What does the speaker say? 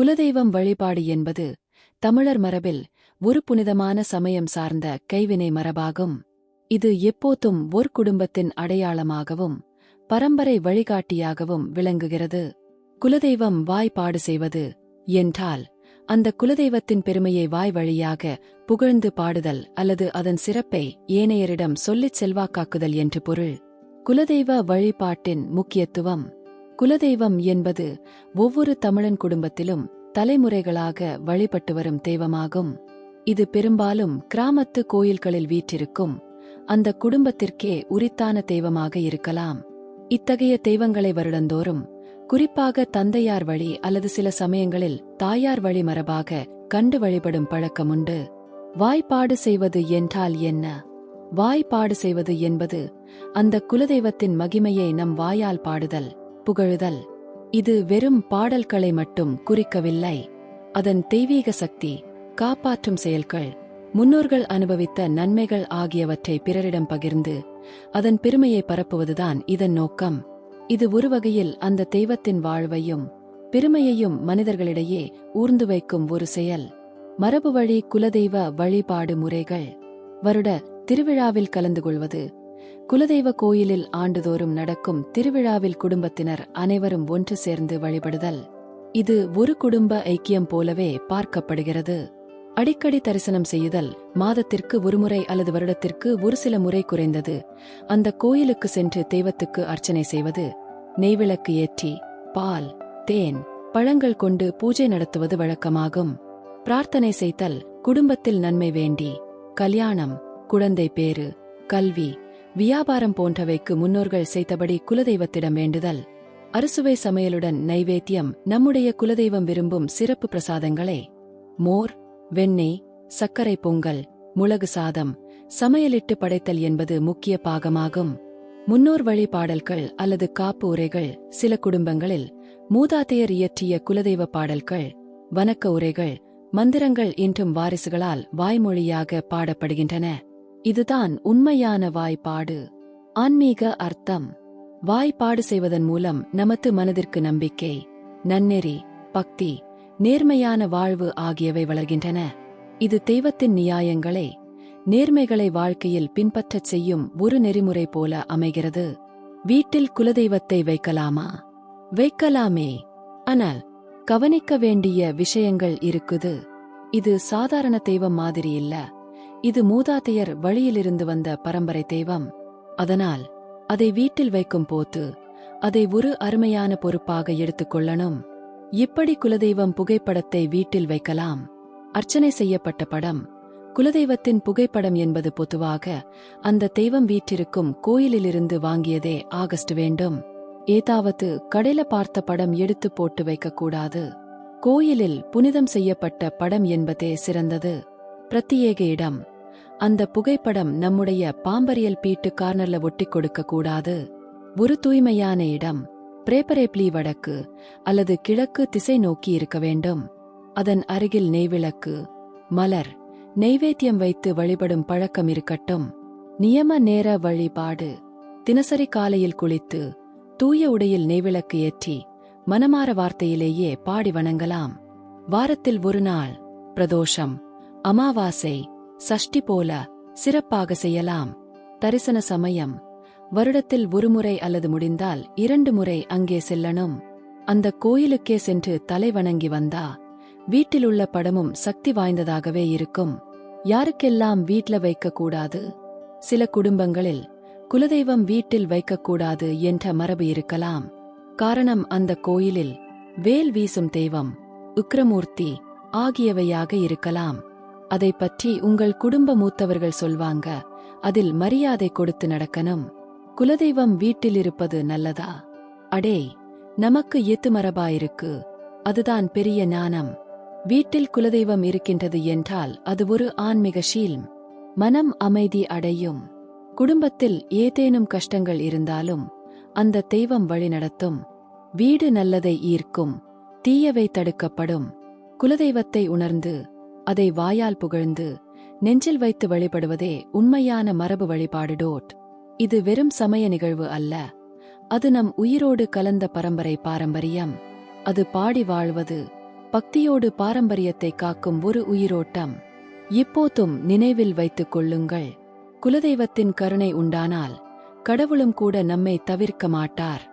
குலதெய்வம் வழிபாடு என்பது தமிழர் மரபில் ஒரு புனிதமான சமயம் சார்ந்த கைவினை மரபாகும். இது எப்போதும் ஒரு குடும்பத்தின் அடையாளமாகவும் பரம்பரை வழிகாட்டியாகவும் விளங்குகிறது. குலதெய்வம் வாய்ப்பாடு செய்வது என்றால் அந்த குலதெய்வத்தின் பெருமையை வாய் வழியாக புகழ்ந்து பாடுதல் அல்லது அதன் சிறப்பை ஏனையரிடம் சொல்லிச் செல்வாக்காக்குதல் என்று பொருள். குலதெய்வ வழிபாட்டின் முக்கியத்துவம் குலதெய்வம் என்பது ஒவ்வொரு தமிழன் குடும்பத்திலும் தலைமுறைகளாக வழிபட்டு வரும் தெய்வமாகும். இது பெரும்பாலும் கிராமத்து கோயில்களில் வீற்றிருக்கும். அந்த குடும்பத்திற்கே உரித்தான தெய்வமாக இருக்கலாம். இத்தகைய தெய்வங்களை வருடந்தோறும் குறிப்பாக தந்தையார் வழி அல்லது சில சமயங்களில் தாயார் வழி மரபாக கண்டு வழிபடும் பழக்கமுண்டு வாய்ப்பாடு செய்வது என்றால் என்ன? வாய்ப்பாடு செய்வது என்பது அந்த குலதெய்வத்தின் மகிமையை நம் வாயால் பாடுதல். புகழுதல். இது வெறும் பாடல்களை மட்டும் குறிக்கவில்லை. அதன் தெய்வீக சக்தி காப்பாற்றும் செயல்கள் முன்னோர்கள் அனுபவித்த நன்மைகள் ஆகியவற்றை பிறரிடம் பகிர்ந்து அதன் பெருமையை பரப்புவதுதான் இதன் நோக்கம். இது ஒரு வகையில் அந்த தெய்வத்தின் வாழ்வையும் பெருமையையும் மனிதர்களிடையே ஊர்ந்து வைக்கும் ஒரு செயல். மரபு வழி குலதெய்வ வழிபாடு முறைகள். வருட திருவிழாவில் கலந்து கொள்வது குலதெய்வ கோயிலில் ஆண்டுதோறும் நடக்கும் திருவிழாவில் குடும்பத்தினர் அனைவரும் ஒன்று சேர்ந்து வழிபடுதல். இது ஒரு குடும்ப ஐக்கியம் போலவே பார்க்கப்படுகிறது. அடிக்கடி தரிசனம் செய்யுதல் மாதத்திற்கு ஒருமுறை அல்லது வருடத்திற்கு ஒரு சில முறை குறைந்தது. அந்த கோயிலுக்கு சென்று தெய்வத்துக்கு அர்ச்சனை செய்வது நெய்விளக்கு ஏற்றி பால் தேன் பழங்கள் கொண்டு பூஜை நடத்துவது வழக்கமாகும். பிரார்த்தனை செய்தல் குடும்பத்தில் நன்மை வேண்டி கல்யாணம் குழந்தை பேறு கல்வி வியாபாரம் போன்றவைக்கு முன்னோர்கள் செய்தபடி குலதெய்வத்திடம் வேண்டுதல். அறுசுவை சமையலுடன் நைவேத்தியம் நம்முடைய குலதெய்வம் விரும்பும் சிறப்பு பிரசாதங்களே. மோர் வெண்ணெய் சர்க்கரை பொங்கல் முளகு சாதம் சமையலிட்டு படைத்தல் என்பது முக்கிய பாகமாகும். முன்னோர் வழி பாடல்கள் அல்லது காப்பு உரைகள் சில குடும்பங்களில் மூதாதையர் இயற்றிய குலதெய்வ பாடல்கள் வணக்க உரைகள் மந்திரங்கள் இன்றும் வாரிசுகளால் வாய்மொழியாக பாடப்படுகின்றன. இதுதான் உண்மையான வாய்ப்பாடு. ஆன்மீக அர்த்தம். வாய்ப்பாடு செய்வதன் மூலம் நமது மனதிற்கு நம்பிக்கை நன்னெறி பக்தி நேர்மையான வாழ்வு ஆகியவை வளர்கின்றன. இது தெய்வத்தின் நியாயங்களை நேர்மைகளை வாழ்க்கையில் பின்பற்றச் செய்யும் ஒரு நெறிமுறை போல அமைகிறது. வீட்டில் குலதெய்வத்தை வைக்கலாமா? வைக்கலாமே. ஆனால் கவனிக்க வேண்டிய விஷயங்கள் இருக்குது. இது சாதாரண தெய்வம் மாதிரி இல்லை. இது மூதாதையர் வழியிலிருந்து வந்த பரம்பரை தெய்வம். அதனால் அதை வீட்டில் வைக்கும் போது அதை ஒரு அருமையான பொறுப்பாக எடுத்துக்கொள்ளணும் இப்படி குலதெய்வம் புகைப்படத்தை வீட்டில் வைக்கலாம். அர்ச்சனை செய்யப்பட்ட படம் குலதெய்வத்தின் புகைப்படம் என்பது பொதுவாக அந்த தெய்வம் வீற்றிருக்கும் கோயிலிலிருந்து வாங்கியதே ஆகஸ்ட் வேண்டும். ஏதாவது கடையில பார்த்த படம் எடுத்து போட்டு வைக்கக்கூடாது. கோயிலில் புனிதம் செய்யப்பட்ட படம் என்பதே சிறந்தது. பிரத்யேக இடம். அந்த புகைப்படம் நம்முடைய பாம்பரியல் பீட்டு கார்னர்ல ஒட்டி கொடுக்க கூடாது. ஒரு தூய்மையான இடம் பிரேப்பரேப்லி வடக்கு அல்லது கிழக்கு திசை நோக்கி இருக்க வேண்டும். அதன் அருகில் நெய்விளக்கு மலர் நெய்வேத்தியம் வைத்து வழிபடும் பழக்கம் இருக்கட்டும். நியம நேர வழிபாடு தினசரி காலையில் குளித்து தூய உடையில் நெய்விளக்கு ஏற்றி மனமார வார்த்தையிலேயே பாடி வணங்கலாம். வாரத்தில் ஒரு நாள் பிரதோஷம் அமாவாசை சஷ்டி போல சிறப்பாக செய்யலாம். தரிசன சமயம். வருடத்தில் ஒருமுறை அல்லது முடிந்தால் இரண்டு முறை அங்கே செல்லணும். அந்த கோயிலுக்கே சென்று தலை வணங்கி வந்தா வீட்டிலுள்ள படமும் சக்தி வாய்ந்ததாகவே இருக்கும். யாருக்கெல்லாம் வீட்ல வைக்கக்கூடாது சில குடும்பங்களில் குலதெய்வம் வீட்டில் வைக்கக்கூடாது என்ற மரபு இருக்கலாம். காரணம் அந்த கோயிலில் வேல் வீசும் தெய்வம் உக்ரமூர்த்தி ஆகியவையாக இருக்கலாம். அதை பற்றி உங்கள் குடும்ப மூத்தவர்கள் சொல்வாங்க அதில் மரியாதை கொடுத்து நடக்கணும். குலதெய்வம் வீட்டில் இருப்பது நல்லதா? அடே நமக்கு எத்து மரபாயிருக்கு அதுதான் பெரிய ஞானம். வீட்டில் குலதெய்வம் இருக்கின்றது என்றால் அது ஒரு ஆன்மீக ஷீல்ம். மனம் அமைதி அடையும். குடும்பத்தில் ஏதேனும் கஷ்டங்கள் இருந்தாலும் அந்த தெய்வம் வழிநடத்தும் வீடு நல்லதை ஈர்க்கும். தீயவை தடுக்கப்படும். குலதெய்வத்தை உணர்ந்து அதை வாயால் புகழ்ந்து நெஞ்சில் வைத்து வழிபடுவதே உண்மையான மரபு வழிபாடு டோட். இது வெறும் சமய நிகழ்வு அல்ல. அது நம் உயிரோடு கலந்த பரம்பரை பாரம்பரியம். அது பாடி வாழ்வது பக்தியோடு பாரம்பரியத்தை காக்கும் ஒரு உயிரோட்டம். இப்போதும் நினைவில் வைத்துக் கொள்ளுங்கள். குலதெய்வத்தின் கருணை உண்டானால் கடவுளும் கூட நம்மை தவிர்க்க மாட்டார்.